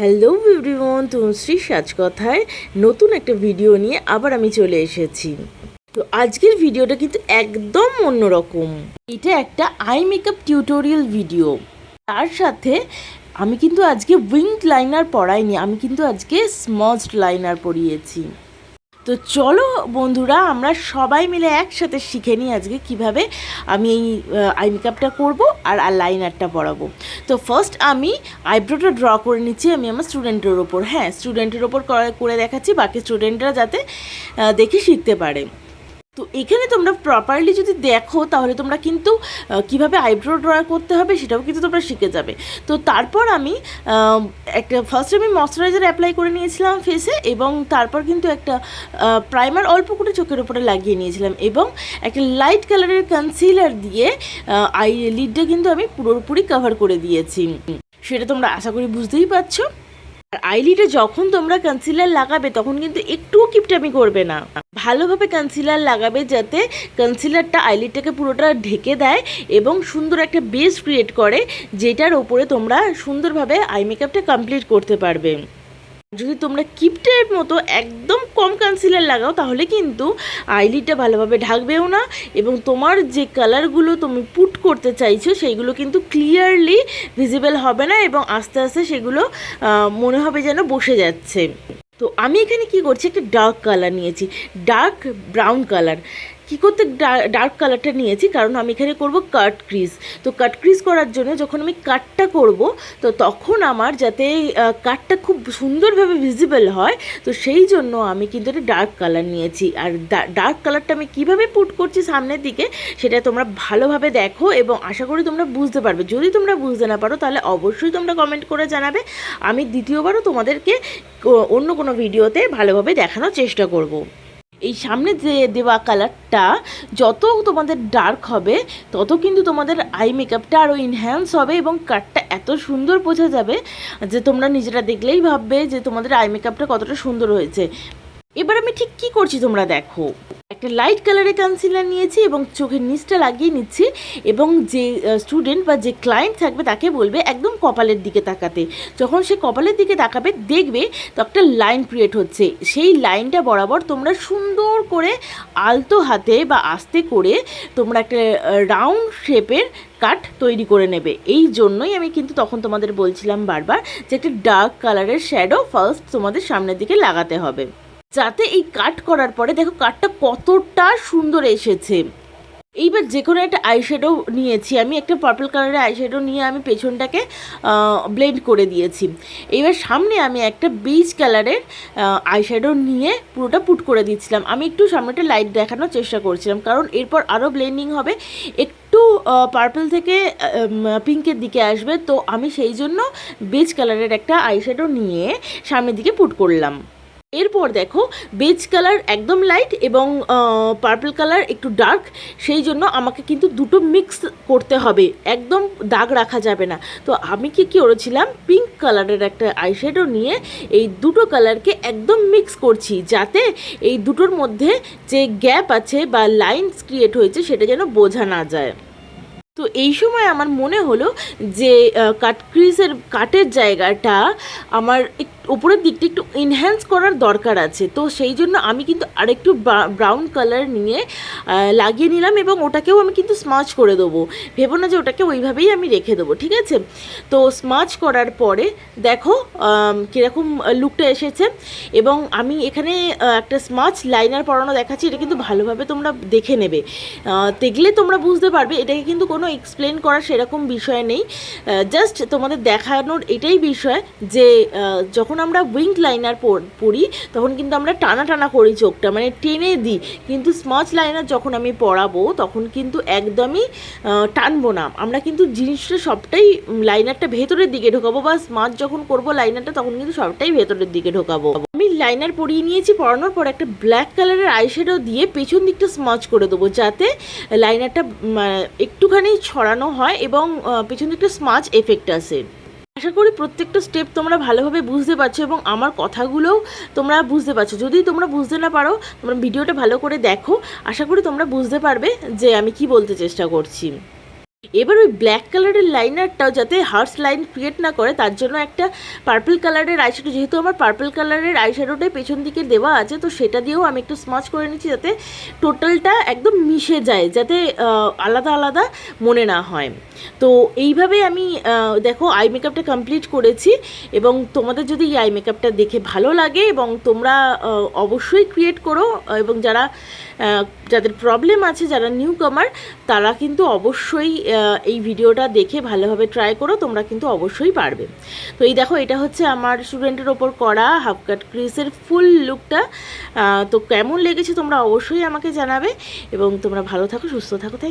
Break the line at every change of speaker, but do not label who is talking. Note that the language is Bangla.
হ্যালো এভরিওয়ান তুমশ্রী সাজকথায় নতুন একটা ভিডিও নিয়ে আবার আমি চলে এসেছি। তো আজকের ভিডিওটা কিন্তু একদম অন্যরকম। এটা একটা আই মেকআপ টিউটোরিয়াল ভিডিও তার সাথে আমি কিন্তু আজকে উইংড লাইনার পড়াইনি আমি কিন্তু আজকে স্মজড লাইনার পরিয়েছি। তো চলো বন্ধুরা, আমরা সবাই মিলে একসাথে শিখে নিই আজকে কীভাবে আমি এই আই মেকআপটা করব আর আর লাইনারটা পড়াবো তো ফার্স্ট আমি আইব্রোটা ড্র করে নিচ্ছি আমি আমার স্টুডেন্টের ওপর। হ্যাঁ স্টুডেন্টের ওপর করে- দেখাচ্ছি, বাকি স্টুডেন্টরা যাতে দেখে শিখতে পারে। তো এখানে তোমরা প্রপারলি যদি দেখো, তাহলে তোমরা কিন্তু কীভাবে আইব্রো ড্র করতে হবে সেটাও কিন্তু তোমরা শিখে যাবে। তো তারপর আমি একটা ফার্স্ট আমি ময়শ্চারাইজার অ্যাপ্লাই করে নিয়েছিলাম ফেসে এবং তারপর কিন্তু একটা প্রাইমার অল্প করে চোখের উপরে লাগিয়ে নিয়েছিলাম এবং একটা লাইট কালারের কনসিলার দিয়ে আই লিডটা কিন্তু আমি পুরোপুরি কভার করে দিয়েছি। সেটা তোমরা আশা করি বুঝতেই পারছ। আর আইলিডে যখন তোমরা কনসিলার লাগাবে, তখন কিন্তু একটুও কিপটামি করবে না। ভালোভাবে কনসিলার লাগাবে যাতে কনসিলারটা আইলিডটাকে পুরোটা ঢেকে দেয় এবং সুন্দর একটা বেস ক্রিয়েট করে, যেটার ওপরে তোমরা সুন্দরভাবে আই মেকআপটা কমপ্লিট করতে পারবে। যদি তোমরা কিপটের মতো একদম কম কনসিলার লাগাও, তাহলে কিন্তু আইলিডটা ভালোভাবে ঢাকবেও না এবং তোমার যে কালারগুলো তুমি পুট করতে চাইছো, সেইগুলো কিন্তু ক্লিয়ারলি ভিজিবল হবে না এবং আস্তে আস্তে সেগুলো মনে হবে যেন বসে যাচ্ছে। তো আমি এখানে কি করছি? একটা ডার্ক কালার নিয়েছি। ডার্ক ব্রাউন কালার কি করতে ডার্ক কালারটা নিয়েছি, কারণ আমি এখানে করব কাট ক্রিজ তো কাট ক্রিজ করার জন্য যখন আমি কাটটা করব, তো তখন আমার যাতে কাটটা খুব সুন্দরভাবে ভিজিবল হয়, তো সেই জন্য আমি কিন্তু একটা ডার্ক কালার নিয়েছি। আর ডার্ক কালারটা আমি কীভাবে পুট করছি সামনের দিকে, সেটা তোমরা ভালোভাবে দেখো এবং আশা করি তোমরা বুঝতে পারবে। যদি তোমরা বুঝতে না পারো, তাহলে অবশ্যই তোমরা কমেন্ট করে জানাবে। আমি দ্বিতীয়বারও তোমাদেরকে অন্য কোনো ভিডিওতে ভালোভাবে দেখানোর চেষ্টা করব। এই সামনে যে দেওয়া কালারটা, যত তোমাদের ডার্ক হবে, তত কিন্তু তোমাদের আই মেকআপটা আরও ইনহ্যান্স হবে এবং কাটটা এত সুন্দর বোঝা যাবে যে তোমরা নিজেরা দেখলেই ভাববে যে তোমাদের আই মেকআপটা কতটা সুন্দর হয়েছে। এবার আমি ঠিক কি করছি তোমরা দেখো। একটা লাইট কালারের কনসিলার নিয়েছি এবং চোখের নিচটা লাগিয়ে নিচ্ছি এবং যে স্টুডেন্ট বা যে ক্লায়েন্ট থাকবে তাকে বলবে একদম কপালের দিকে তাকাতে। যখন সে কপালের দিকে তাকাবে, দেখবে তো একটা লাইন ক্রিয়েট হচ্ছে। সেই লাইনটা বরাবর তোমরা সুন্দর করে আলতো হাতে বা আস্তে করে তোমরা একটা রাউন্ড শেপের কাট তৈরি করে নেবে। এই জন্যই আমি কিন্তু তখন তোমাদের বলছিলাম বারবার যে একটা ডার্ক কালারের শ্যাডো ফার্স্ট তোমাদের সামনের দিকে লাগাতে হবে। যাতে এই কাট করার পরে দেখো কাটটা কতটা সুন্দর এসেছে। এইবার যে কোনো একটা আইশ্যাডো নিয়েছি আমি, একটা পার্পল কালারের আইশ্যাডো নিয়ে আমি পেছনটাকে ব্লেন্ড করে দিয়েছি। এইবার সামনে আমি একটা বিচ কালারের আইশ্যাডো নিয়ে পুরোটা পুট করে দিচ্ছিলাম। আমি একটু সামনেটা লাইট দেখানোর চেষ্টা করছিলাম, কারণ এরপর আরও ব্লেন্ডিং হবে। একটু পার্পল থেকে পিঙ্কের দিকে আসবে, তো আমি সেই জন্য বেজ কালারের একটা আইশ্যাডো নিয়ে সামনের দিকে পুট করলাম। এরপর দেখো বেজ কালার একদম লাইট এবং পার্পল কালার একটু ডার্ক সেই জন্য আমাকে কিন্তু দুটো মিক্স করতে হবে। একদম দাগ রাখা যাবে না। তো আমি কি কি করেছিলাম? পিঙ্ক কালারের একটা আইশ্যাডো নিয়ে এই দুটো কালারকে একদম মিক্স করছি, যাতে এই দুটোর মধ্যে যে গ্যাপ আছে বা লাইনস ক্রিয়েট হয়েছে, সেটা যেন বোঝা না যায়। তো এই সময় আমার মনে হলো যে কাট ক্রিজের কাটের জায়গাটা আমার উপরের দিকটা একটু এনহ্যান্স করার দরকার আছে। তো সেই জন্য আমি কিন্তু আরেকটু ব্রাউন কালার নিয়ে লাগিয়ে নিলাম এবং ওটাকেও আমি কিন্তু স্মাচ করে দেবো। ভেবো না যে ওটাকে ওইভাবেই আমি রেখে দেবো, ঠিক আছে? তো স্মাচ করার পরে দেখো কীরকম লুকটা এসেছে এবং আমি এখানে একটা স্মাচ লাইনার পরানো দেখাচ্ছি, এটা কিন্তু ভালোভাবে তোমরা দেখে নেবে। দেখলে তোমরা বুঝতে পারবে, এটাকে কিন্তু কোনো এক্সপ্লেন করার সেরকম বিষয় নেই। জাস্ট তোমাদের দেখানোর এটাই বিষয় যে যখন আমরা উইং লাইনার পরি তখন কিন্তু আমরা টানা টানা করি চোখটা মানে টেনে দিই। কিন্তু স্মচ লাইনার যখন আমি পরাবো, তখন কিন্তু একদমই টানবো না। আমরা কিন্তু জিনিসটা সবটাই লাইনারটা ভেতরের দিকে ঢোকাবো বা স্মাচ যখন করব লাইনারটা তখন কিন্তু সবটাই ভেতরের দিকে ঢোকাবো। আমি লাইনার পরিয়ে নিয়েছি, পরানোর পর একটা ব্ল্যাক কালারের আইশ্যাডো দিয়ে পেছন দিকটা স্মচ করে দেবো, যাতে লাইনারটা একটুখানি ছড়ানো হয় এবং পেছন দিকটা স্মাচ এফেক্ট আসে। আশা করি প্রত্যেকটা স্টেপ তোমরা ভালোভাবে বুঝতে পারছ এবং আমার কথাগুলোও তোমরা বুঝতে পারছ। যদি তোমরা বুঝতে না পারো, তোমরা ভিডিওটা ভালো করে দেখো। আশা করি তোমরা বুঝতে পারবে যে আমি কি বলতে চেষ্টা করছি। এবার ওই ব্ল্যাক কালারের লাইনারটাও যাতে হার্স লাইন ক্রিয়েট না করে, তার জন্য একটা পার্পল কালারের আইশ্যাডো যেহেতু আমার পার্পল কালারের আইশ্যাডোটাই পেছন দিকে দেওয়া আছে, তো সেটা দিয়েও আমি একটু স্মাচ করে নিচ্ছি যাতে টোটালটা একদম মিশে যায়, যাতে আলাদা আলাদা মনে না হয়। তো এইভাবে আমি দেখো আই মেকআপটা কমপ্লিট করেছি এবং তোমাদের যদি এই আই মেকআপটা দেখে ভালো লাগে এবং তোমরা অবশ্যই ক্রিয়েট করো এবং যারা যাদের প্রবলেম আছে, যারা নিউ কামার তারা কিন্তু অবশ্যই এই ভিডিওটা দেখে ভালোভাবে ট্রাই করো, তোমরা কিন্তু অবশ্যই পারবে। তো এই দেখো, এটা হচ্ছে আমার স্টুডেন্টের ওপর করা হাফ কাট ক্রিসের ফুল লুকটা তো কেমন লেগেছে তোমরা অবশ্যই আমাকে জানাবে। এবং তোমরা ভালো থাকো, সুস্থ থাকো